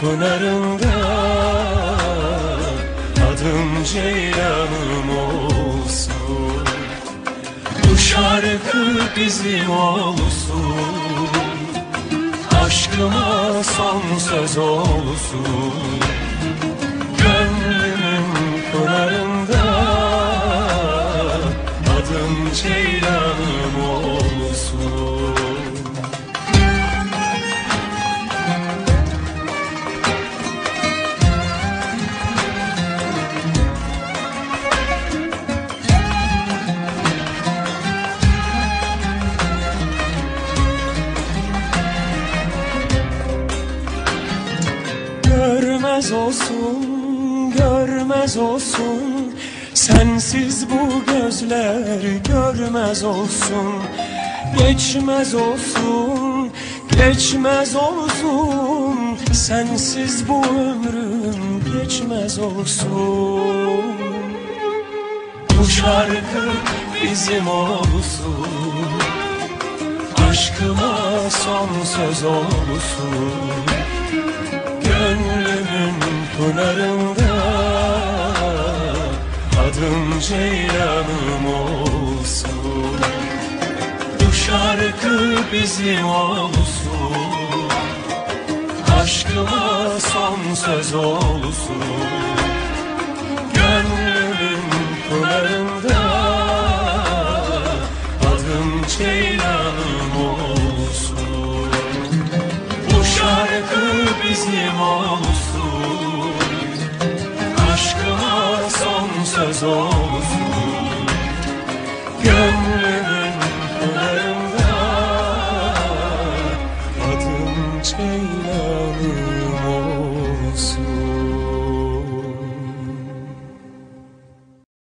pınarında Adım Ceylanım olsun. Bu şarkı bizim olsun. Aşkıma son söz olsun Görmez olsun, görmez olsun. Sensiz bu gözler görmez olsun. Geçmez olsun, geçmez olsun. Sensiz bu ömrüm geçmez olsun. Bu şarkı bizim olsun. Aşkıma son söz olsun Adım Ceylanım olsun. Bu şarkı bizim olsun. Aşkıma son söz olsun. Gönlümün pınarında Adım Ceylanım olsun. Bu şarkı bizim olsun söz olsun. Gönlümün kenarında Adım Ceylan'ım olsun.